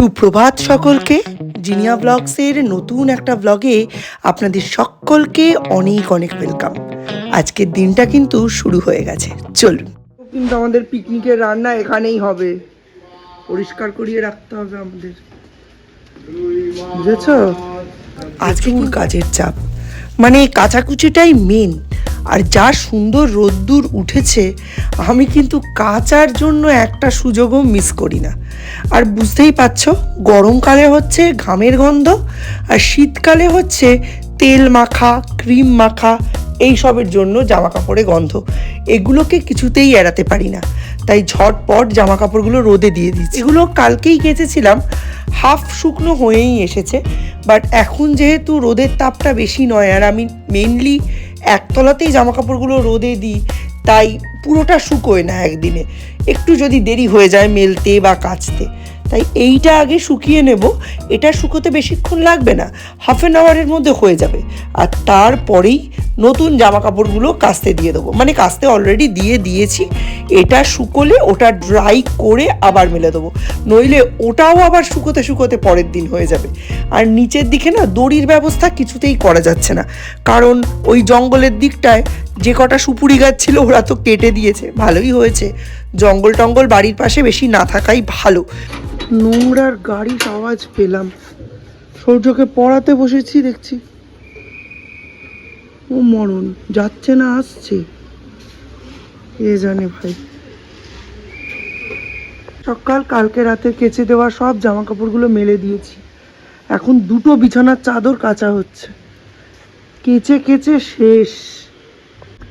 সুপ্রভাত সকলকে। জিনিয়া ব্লগসের নতুন একটা ব্লগে আপনাদের সকলকে অনেক অনেক ওয়েলকাম আজকের দিনটা কিন্তু শুরু হয়ে গেছে। চলুন। কিন্তু আমাদের পিকনিকের রান্না এখানেই হবে। পরিষ্কার করিয়ে রাখতে হবে আমাদের। বুঝেছ? আজকে কাজের চাপ? মানে কাচাকুচিটাই মেন আর যা সুন্দর রোদ্দুর উঠেছে, আমি কিন্তু কাচার জন্য একটা সুযোগও মিস করি না। আর বুঝতেই পারছ, গরমকালে হচ্ছে ঘামের গন্ধ, আর শীতকালে হচ্ছে তেল মাখা, ক্রিম মাখা, এইসবের জন্য জামা কাপড়ে গন্ধ। এগুলোকে কিছুতেই এড়াতে পারি না। তাই ঝটপট জামা কাপড়গুলো রোদে দিয়ে দিচ্ছি। এগুলো কালকেই কেচেছিলাম, হাফ শুকনো হয়েই এসেছে, বাট এখন যেহেতু রোদের তাপটা বেশি নয়, আর আমি মেনলি একতলাতেই জামা কাপড়গুলো রোদে দিই, তাই পুরোটা শুকোয় না একদিনে। একটু যদি দেরি হয়ে যায় মেলতে বা কাচতে। তাই এইটা আগে শুকিয়ে নেব। এটা শুকোতে বেশিক্ষণ লাগবে না। হাফ অ্যান আওয়ারের মধ্যে হয়ে যাবে। আর তারপরেই নতুন জামা কাপড়গুলো কাস্তে দিয়ে দেবো। মানে কাস্তে অলরেডি দিয়ে দিয়েছি। এটা শুকোলে ওটা ড্রাই করে আবার মেলে দেবো। নইলে ওটাও আবার শুকোতে শুকোতে পরের দিন হয়ে যাবে। আর নিচের দিকে না, দড়ির ব্যবস্থা কিছুতেই করা যাচ্ছে না। কারণ ওই জঙ্গলের দিকটায় যে কটা সুপুরি গাছ ছিল ওরা তো কেটে দিয়েছে। ভালোই হয়েছে। জঙ্গল টঙ্গল বাড়ির পাশে বেশি না থাকাই ভালো। নোংরার গাড়ির আওয়াজ পেলাম। সৌর্যকে পড়াতে বসেছি দেখছি। ও মরণ, যাচ্ছে না, আসছে। এ জানে ভাই। সকাল, কালকে রাতে কেচে দেওয়া সব জামা কাপড়গুলো মেলে দিয়েছি। এখন দুটো বিছানার চাদর কাচা হচ্ছে। কেচে কেচে শেষ।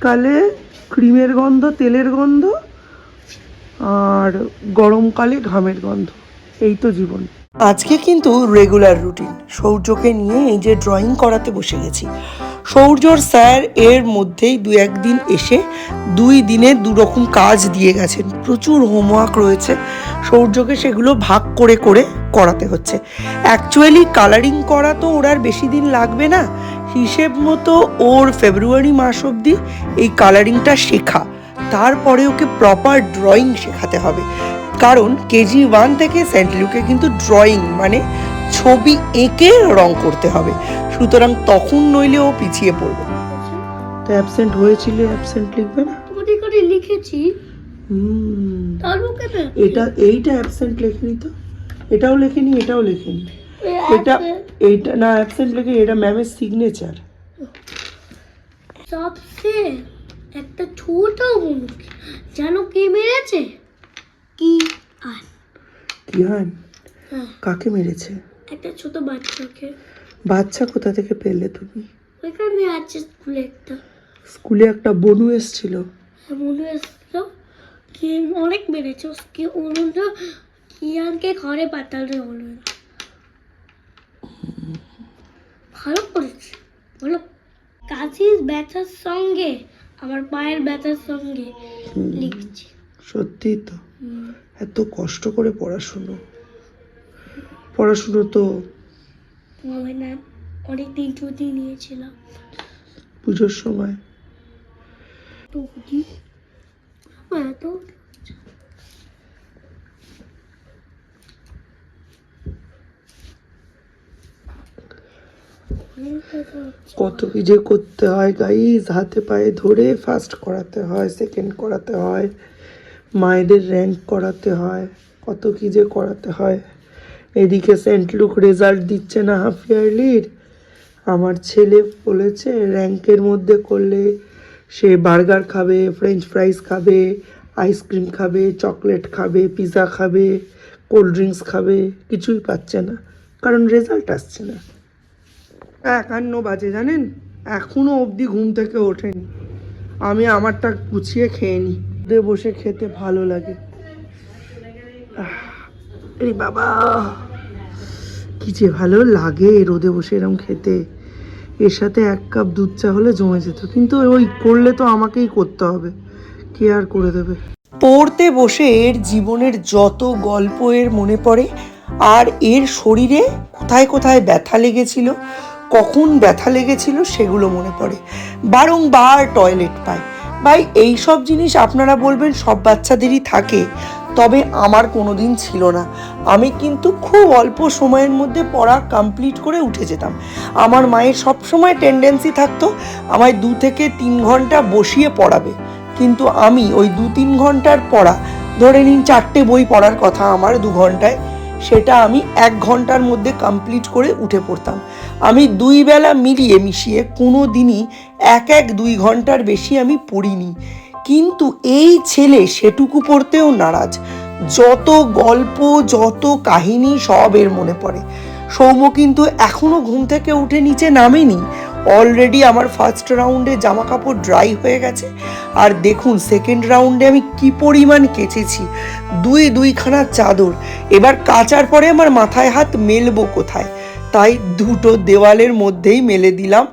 কালে ক্রিমের গন্ধ, তেলের গন্ধ আর গরমকালে ঘামের গন্ধ। এই তো জীবন। আজকে কিন্তু রেগুলার রুটিন সৌর্যকে নিয়ে এই যে ড্রয়িং করাতে বসে গেছি। সৌর্যর স্যার এর মধ্যেই দু একদিন এসে দুই দিনে দু রকম কাজ দিয়ে গেছেন। প্রচুর হোমওয়ার্ক রয়েছে। সৌর্যকে সেগুলো ভাগ করে করে করাতে হচ্ছে। অ্যাকচুয়ালি কালারিং করা তো ওর আর বেশি দিন লাগবে না। হিসেব মতো ওর ফেব্রুয়ারি মাস অবধি এই কালারিংটা শেখা। তারপরে ওকে প্রপার ড্রয়িং শেখাতে হবে। কারণ কেজি ওয়ান থেকে সেন্ট লুকে কিন্তু ড্রয়িং মানে ছবি এঁকে রং করতে হবে। সুতরাং তখন নইলে ও পিছিয়ে পড়বে। তো অ্যাবসেন্ট হয়েছিল অ্যাবসেন্ট লিখবে না? করে করে লিখেছি। এটা এইটা অ্যাবসেন্ট লেখেনি তো? এটাও লেখেনি এটাও লেখেনি। এটা এইটা না অ্যাবসেন্ট লেখে এটা ম্যামের সিগনেচার সবসে একটা ছোট মুখ। জানো কে মেরেছে? কি? আন। কি হয় হ্যাঁ, কাকে মেরেছে? একটা ছোট বাচ্চাকে। বাচ্চা কোথা থেকে পেলে তুমি? ওইখানে আছে স্কুলে একটা। স্কুলে একটা বনু এসছিল। মনে এসছিল। কি অনেক মেরেছে। কি অনুজ কিয়ানকে ঘরে পাঠালে হলো না। ভালো করেছে। বলো। কাশির ব্যথার সঙ্গে আমার পায়ের ব্যথার সঙ্গে লিখছি। সত্যি তো। এত কষ্ট করে পড়াশুনো। পড়াশুনো তো হবে না অনেক দিন ছুটি নিয়েছিলাম পুজোর সময়। তো বুঝি হ্যাঁ তো অনেক ব্যথা হচ্ছে। কত কি যে করতে হয় গাইজ হাতে পায়ে ধরে ফার্স্ট করাতে হয় সেকেন্ড করাতে হয়, মায়েদের র্যাঙ্ক করাতে হয়, কত কি যে করাতে হয়। এদিকে সেন্ট লুক রেজাল্ট দিচ্ছে না হাফ ইয়ারলির আমার ছেলে বলেছে র্যাঙ্কের মধ্যে করলে সে বার্গার খাবে ফ্রেঞ্চ ফ্রাইস খাবে আইসক্রিম খাবে চকলেট খাবে পিৎজা খাবে কোল্ড ড্রিঙ্কস খাবে, কিছুই পাচ্ছে না। কারণ রেজাল্ট আসছে না। একান্ন বাজে, জানেন? এখনও অবধি ঘুম থেকে ওঠেনি। আমি আমারটা গুছিয়ে খেয়ে নিই রোদে বসে খেতে ভালো লাগে। এই বাবা, কি যে ভালো লাগে রোদে বসে এরকম খেতে। এর সাথে এক কাপ দুধ চা হলে জমে যেত। কিন্তু ওই করলে তো আমাকেই করতে হবে। কে আর করে দেবে? পড়তে বসে এর জীবনের যত গল্প এর মনে পড়ে, আর এর শরীরে কোথায় কোথায় ব্যথা লেগেছিল কখন ব্যথা লেগেছিল সেগুলো মনে পড়ে। বারংবার টয়লেট পায়। ভাই এই সব জিনিস আপনারা বলবেন সব বাচ্চাদেরই থাকে, তবে আমার কোনো দিন ছিল না। আমি কিন্তু খুব অল্প সময়ের মধ্যে পড়া কমপ্লিট করে উঠে যেতাম। আমার মায়ের সবসময় টেন্ডেন্সি থাকতো আমায় দু থেকে তিন ঘণ্টা বসিয়ে পড়াবে। কিন্তু আমি ওই দু তিন ঘণ্টার পড়া, ধরে নিন চারটে বই পড়ার কথা, আমার দু ঘন্টায় সেটা আমি এক ঘণ্টার মধ্যে কমপ্লিট করে উঠে পড়তাম। আমি দুই বেলা মিলিয়ে মিশিয়ে কোনো দিনই এক এক দুই ঘণ্টার বেশি আমি পড়িনি। কিন্তু এই ছেলে সেটুকু পড়তেও নারাজ। যত গল্প, যত কাহিনী সব এর মনে পড়ে। সৌম্য কিন্তু এখনও ঘুম থেকে উঠে নিচে নামেনি। অলরেডি আমার ফার্স্ট রাউন্ডে জামা কাপড় ড্রাই হয়ে গেছে। আর দেখুন সেকেন্ড রাউন্ডে আমি কি পরিমাণ কেচেছি। দুই দুইখানা চাদর। এবার কাচার পরে আমার মাথায় হাত মেলবো কোথায়? তাই দুটো দেওয়ালের মধ্যেই মেলে দিলাম।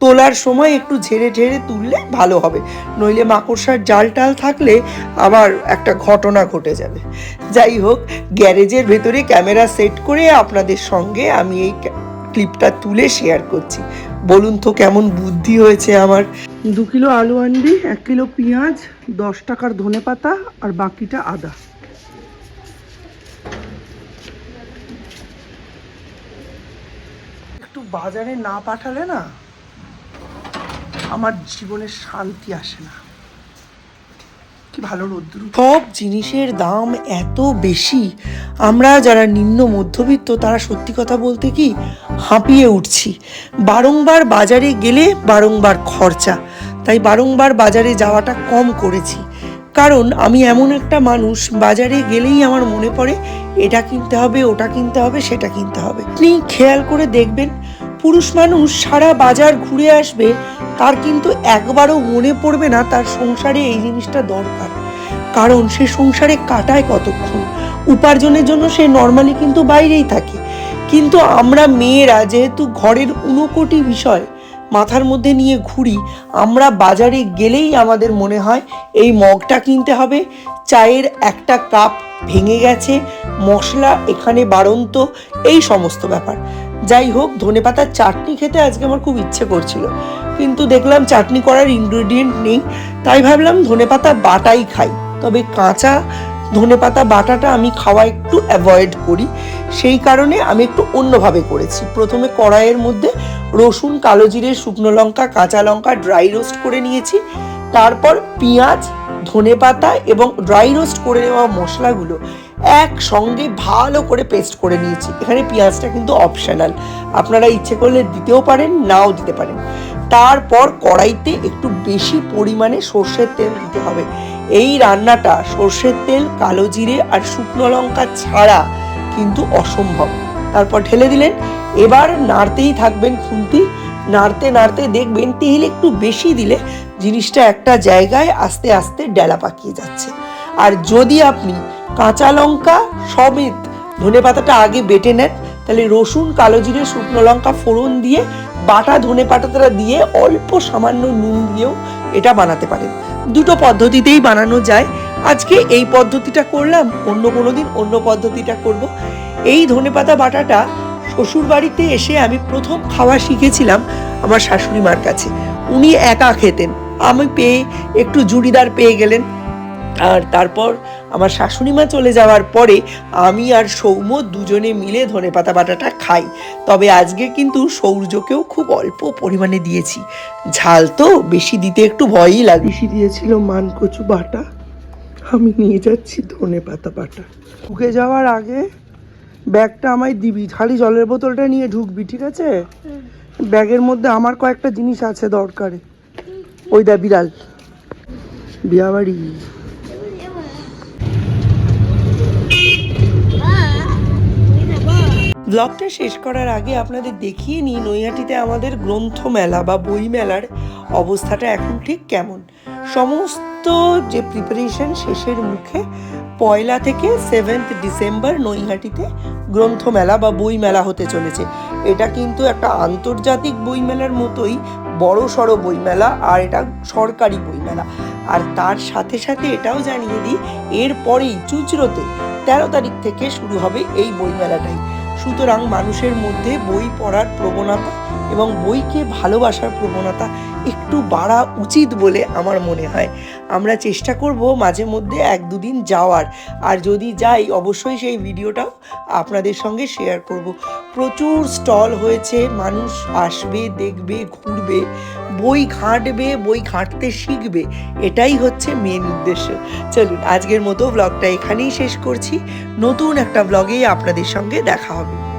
তোলার সময় একটু ঝেড়ে ঝেড়ে তুললে ভালো হবে। নইলে মাকড়সার জাল টাল থাকলে আবার একটা ঘটনা ঘটে যাবে। যাই হোক, গ্যারেজের ভেতরে ক্যামেরা সেট করে আপনাদের সঙ্গে আমি এই ক্লিপটা তুলে শেয়ার করছি। বলুন তো কেমন বুদ্ধি হয়েছে আমার? দু কিলো আলু আনবি এক কিলো পেঁয়াজ দশ টাকার ধনে পাতা আর বাকিটা আদা। একটু বাজারে না পাঠালে না আমার জীবনে শান্তি আসে না। ভালো রোদ্দুর সব জিনিসের দাম এত বেশি। আমরা যারা নিম্ন মধ্যবিত্ত, তারা সত্যি কথা বলতে কি হাঁপিয়ে উঠছি। বারংবার বাজারে গেলে বারংবার খরচা। তাই বারংবার বাজারে যাওয়াটা কম করেছি। কারণ আমি এমন একটা মানুষ, বাজারে গেলেই আমার মনে পড়ে, এটা কিনতে হবে, ওটা কিনতে হবে, সেটা কিনতে হবে। আপনি খেয়াল করে দেখবেন, পুরুষ মানুষ সারা বাজার ঘুরে আসবে, তার কিন্তু একবারও মনে পড়বে না তার সংসারে এই জিনিসটা দরকার। কারণ সে সংসারে কাটায় কতক্ষণ? উপার্জনের জন্য সে নর্মালি কিন্তু বাইরেই থাকে। কিন্তু আমরা মেয়েরা যেহেতু ঘরের উনকোটি বিষয় মাথার মধ্যে নিয়ে ঘুরি, আমরা বাজারে গেলেই আমাদের মনে হয় এই মগটা কিনতে হবে। চায়ের একটা কাপ ভেঙে গেছে, মশলা এখানে বাড়ন্ত, এই সমস্ত ব্যাপার। যাই হোক ধনেপাতার চাটনি খেতে আজকে আমার খুব ইচ্ছে করছিল। কিন্তু দেখলাম চাটনি করার ইনগ্রেডিয়েন্ট নেই, তাই ভাবলাম ধনেপাতা বাটাই খাই। তবে কাঁচা ধনেপাতা বাটাটা আমি খাওয়া একটু অ্যাভয়েড করি। সেই কারণে আমি একটু অন্যভাবে করেছি। প্রথমে কড়াইয়ের মধ্যে রসুন, কালো জিরে, শুকনো লঙ্কা, কাঁচা লঙ্কা ড্রাই রোস্ট করে নিয়েছি। তারপর পেঁয়াজ ধনেপাতা এবং ড্রাই রোস্ট করে নেওয়া মশলাগুলো একসঙ্গে ভালো করে পেস্ট করে নিয়েছি। এখানে পেঁয়াজটা কিন্তু অপশনাল আপনারা ইচ্ছে করলে দিতেও পারেন, নাও দিতে পারেন। তারপর কড়াইতে একটু বেশি পরিমাণে সর্ষের তেল দিতে হবে। এই রান্নাটা সর্ষের তেল, কালো জিরে আর শুকনো লঙ্কা ছাড়া কিন্তু অসম্ভব। তারপর ঢেলে দিলেন। এবার নাড়তেই থাকবেন খুন্তি। নাড়তে নাড়তে দেখবেন তেল একটু বেশি দিলে জিনিসটা একটা জায়গায় আস্তে আস্তে ডেলা পাকিয়ে যাচ্ছে। আর যদি আপনি কাঁচা লঙ্কা সমেত ধনে পাতাটা আগে বেটে নেন, তাহলে রসুন, কালো জিরে, শুকনো লঙ্কা ফোড়ন দিয়ে বাটা ধনে পাতাটা দিয়ে অল্প সামান্য নুন দিয়েও এটা বানাতে পারেন। দুটো পদ্ধতিতেই বানানো যায়। আজকে এই পদ্ধতিটা করলাম, অন্য কোনো দিন অন্য পদ্ধতিটা করব। এই ধনেপাতা বাটাটা শ্বশুর বাড়িতে এসে আমি প্রথম খাওয়া শিখেছিলাম আমার শাশুড়ি মার কাছে। উনি একা খেতেন। আমি পেয়ে একটু জুড়িদার পেয়ে গেলেন। আর তারপর আমার শাশুড়ি মা চলে যাওয়ার পরে আমি আর সৌম্য দুজনে মিলে ধনেপাতা বাটাটা খাই। তবে আজকে কিন্তু সৌর্যকেও খুব অল্প পরিমাণে দিয়েছি। ঝাল তো বেশি দিতে একটু ভয়ই লাগে। বেশি দিয়েছিল মানকচু বাটা। আমি নিয়ে যাচ্ছি ধনেপাতা বাটা। ঢুকে যাওয়ার আগে ব্যাগটা আমায় দিবি। খালি জলের বোতলটা নিয়ে ঢুকবি, ঠিক আছে? ব্যাগের মধ্যে আমার কয়েকটা জিনিস আছে দরকারে। ওই দা বিড়াল। বিয়াবাড়ি। ব্লগটা শেষ করার আগে আপনাদের দেখিয়ে নিই নৈহাটিতে আমাদের গ্রন্থ মেলা বা বই মেলার অবস্থাটা এখন ঠিক কেমন। সমস্ত যে প্রিপারেশন শেষের মুখে পয়লা থেকে সেভেন্থ ডিসেম্বর নৈহাটিতে গ্রন্থ মেলা বা বই মেলা হতে চলেছে। এটা কিন্তু একটা আন্তর্জাতিক বই মেলার মতোই বড় সড়ো বইমেলা আর এটা সরকারি বইমেলা। আর তার সাথে সাথে এটাও জানিয়ে দিই, এরপরেই চুচরোতে তেরো তারিখ থেকে শুরু হবে এই বইমেলাটাই। সুতরাং মানুষের মধ্যে বই পড়ার প্রবণতা এবং বইকে ভালোবাসার প্রবণতা একটু বাড়া উচিত বলে আমার মনে হয়। আমরা চেষ্টা করব মাঝে মধ্যে এক দুদিন যাওয়ার। আর যদি যাই, অবশ্যই সেই ভিডিওটাও আপনাদের সঙ্গে শেয়ার করব। প্রচুর স্টল হয়েছে, মানুষ আসবে, দেখবে, ঘুরবে। বই ঘাঁটবে, বই ঘাঁটতে শিখবে, এটাই হচ্ছে মেন উদ্দেশ্য। চলুন, আজকের মতো ব্লগটা এখানেই শেষ করছি। নতুন একটা ব্লগেই আপনাদের সঙ্গে দেখা হবে।